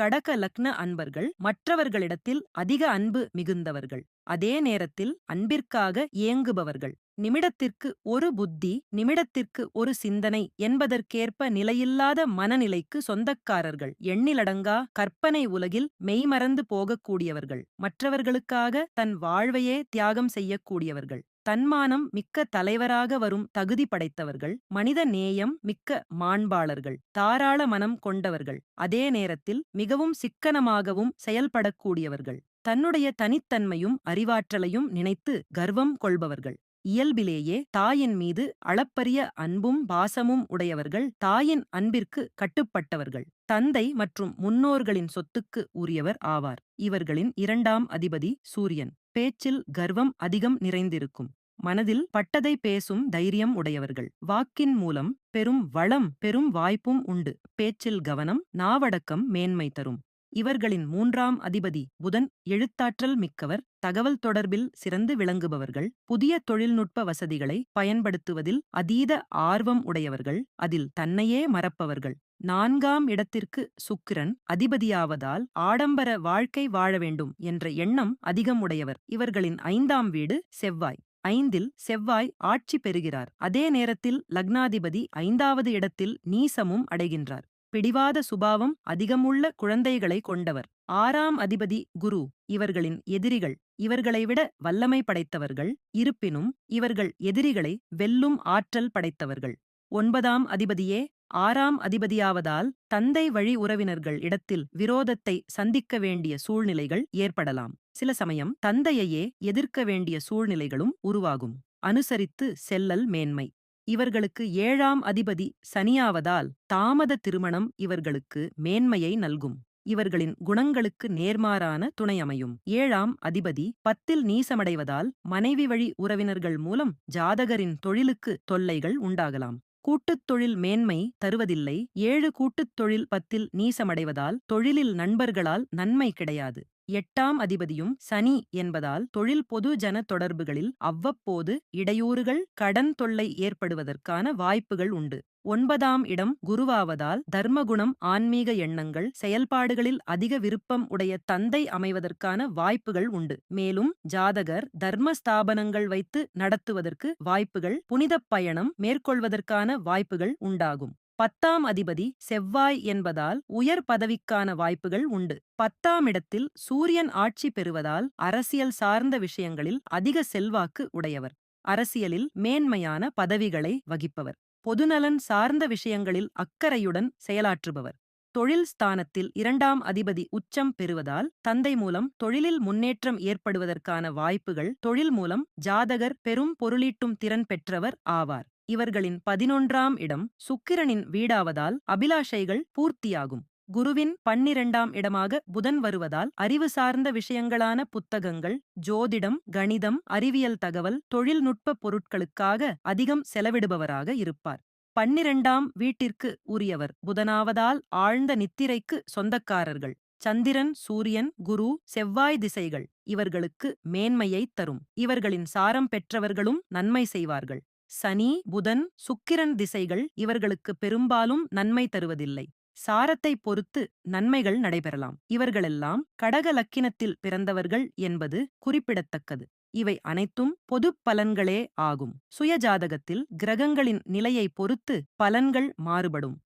கடக லக்ன அன்பர்கள் மற்றவர்களிடத்தில் அதிக அன்பு மிகுந்தவர்கள். அதே நேரத்தில் அன்பிற்காக ஏங்குபவர்கள் நிமிடத்திற்கு ஒரு புத்தி நிமிடத்திற்கு ஒரு சிந்தனை என்பதற்கேற்ப நிலையில்லாத மனநிலைக்கு சொந்தக்காரர்கள். எண்ணிலடங்கா கற்பனை உலகில் மெய்மறந்து போகக்கூடியவர்கள். மற்றவர்களுக்காக தன் வாழ்வையே தியாகம் செய்யக்கூடியவர்கள். தன்மானம் மிக்க தலைவராக வரும் தகுதி படைத்தவர்கள் மனித நேயம் மிக்க மாண்பாளர்கள் தாராள மனம் கொண்டவர்கள் அதே நேரத்தில் மிகவும் சிக்கனமாகவும் செயல்படக்கூடியவர்கள். தன்னுடைய தனித்தன்மையும் அறிவாற்றலையும் நினைத்து கர்வம் கொள்பவர்கள். இயல்பிலேயே தாயின் மீது அளப்பரிய அன்பும் பாசமும் உடையவர்கள் தாயின் அன்பிற்கு கட்டுப்பட்டவர்கள். தந்தை மற்றும் முன்னோர்களின் சொத்துக்கு உரியவர் ஆவார். இவர்களின் இரண்டாம் அதிபதி சூரியன். பேச்சில் கர்வம் அதிகம் நிறைந்திருக்கும். மனதில் பட்டதை பேசும் தைரியம் உடையவர்கள். வாக்கின் மூலம் பெரும் வளம் பெரும் வாய்ப்பும் உண்டு. பேச்சில் கவனம் நாவடக்கம் மேன்மை தரும். இவர்களின் மூன்றாம் அதிபதி புதன் எழுத்தாற்றல் மிக்கவர் தகவல் தொடர்பில் சிறந்து விளங்குபவர்கள் புதிய தொழில்நுட்ப வசதிகளை பயன்படுத்துவதில் அதீத ஆர்வம் உடையவர்கள் அதில் தன்னையே மறப்பவர்கள். நான்காம் இடத்திற்கு சுக்கிரன் அதிபதியாவதால் ஆடம்பர வாழ்க்கை வாழ வேண்டும் என்ற எண்ணம் அதிகம் உடையவர் இவர்களின் ஐந்தாம் வீடு செவ்வாய். ஐந்தில் செவ்வாய் ஆட்சி பெறுகிறார். அதே நேரத்தில் லக்னாதிபதி ஐந்தாவது இடத்தில் நீசமும் அடைகின்றார். பிடிவாத சுபாவம் அதிகமுள்ள குழந்தைகளை கொண்டவர். ஆறாம் அதிபதி குரு இவர்களின் எதிரிகள். இவர்களை விட வல்லமை படைத்தவர்கள். இருப்பினும் இவர்கள் எதிரிகளை வெல்லும் ஆற்றல் படைத்தவர்கள். ஒன்பதாம் அதிபதியே ஆறாம் அதிபதியாவதால் தந்தை வழி உறவினர்கள் இடத்தில் விரோதத்தை சந்திக்க வேண்டிய சூழ்நிலைகள் ஏற்படலாம். சில சமயம் தந்தையையே எதிர்க்க வேண்டிய சூழ்நிலைகளும் உருவாகும். அனுசரித்து செல்லல் மேன்மை. இவர்களுக்கு ஏழாம் அதிபதி சனியாவதால் தாமத திருமணம் இவர்களுக்கு மேன்மையை நல்கும். இவர்களின் குணங்களுக்கு நேர்மாறான துணை அமையும். ஏழாம் அதிபதி பத்தில் நீசமடைவதால் மனைவி வழி உறவினர்கள் மூலம் ஜாதகரின் தொழிலுக்கு தொல்லைகள் உண்டாகலாம். கூட்டுத் தொழில் மேன்மை தருவதில்லை. ஏழு கூட்டுத் தொழில் பத்தில் நீசமடைவதால் தொழிலில் நண்பர்களால் நன்மை கிடையாது. எட்டாம் அதிபதியும் சனி என்பதால் தொழில் பொது ஜன தொடர்புகளில் அவ்வப்போது இடையூறுகள் கடன் தொல்லை ஏற்படுவதற்கான வாய்ப்புகள் உண்டு. ஒன்பதாம் இடம் குருவாவதால் தர்மகுணம் ஆன்மீக எண்ணங்கள் செயல்பாடுகளில் அதிக விருப்பம் உடைய தந்தை அமைவதற்கான வாய்ப்புகள் உண்டு. மேலும் ஜாதகர் தர்ம ஸ்தாபனங்கள் வைத்து நடத்துவதற்கு வாய்ப்புகள் புனிதப் பயணம் மேற்கொள்வதற்கான வாய்ப்புகள் உண்டாகும். பத்தாம் அதிபதி செவ்வாய் என்பதால் உயர் பதவிக்கான வாய்ப்புகள் உண்டு. பத்தாம் இடத்தில் சூரியன் ஆட்சி பெறுவதால் அரசியல் சார்ந்த விஷயங்களில் அதிக செல்வாக்கு உடையவர். அரசியலில் மேன்மையான பதவிகளை வகிப்பவர். பொதுநலன் சார்ந்த விஷயங்களில் அக்கறையுடன் செயலாற்றுபவர். தொழில் ஸ்தானத்தில் இரண்டாம் அதிபதி உச்சம் பெறுவதால் தந்தை மூலம் தொழிலில் முன்னேற்றம் ஏற்படுவதற்கான வாய்ப்புகள் தொழில் மூலம் ஜாதகர் பெரும் பொருளீட்டும் திறன் பெற்றவர் ஆவார். இவர்களின் பதினொன்றாம் இடம் சுக்கிரனின் வீடாவதால் அபிலாஷைகள் பூர்த்தியாகும். குருவின் பன்னிரண்டாம் இடமாக புதன் வருவதால் அறிவு சார்ந்த விஷயங்களான புத்தகங்கள் ஜோதிடம் கணிதம் அறிவியல் தகவல் தொழில்நுட்ப பொருட்களுக்காக அதிகம் செலவிடுபவராக இருப்பார். பன்னிரண்டாம் வீட்டிற்கு உரியவர் புதனாவதால் ஆழ்ந்த நித்திரைக்கு சொந்தக்காரர்கள். சந்திரன் சூரியன் குரு செவ்வாய் திசைகள் இவர்களுக்கு மேன்மையைத் தரும். இவர்களின் சாரம் பெற்றவர்களும் நன்மை செய்வார்கள். சனி புதன் சுக்கிரன் திசைகள் இவர்களுக்கு பெரும்பாலும் நன்மை தருவதில்லை. சாரத்தை பொறுத்து நன்மைகள் நடைபெறலாம். இவர்களெல்லாம் கடக லக்கினத்தில் பிறந்தவர்கள் என்பது குறிப்பிடத்தக்கது. இவை அனைத்தும் பொது பலன்களே ஆகும். சுயஜாதகத்தில் கிரகங்களின் நிலையை பொறுத்து பலன்கள் மாறுபடும்.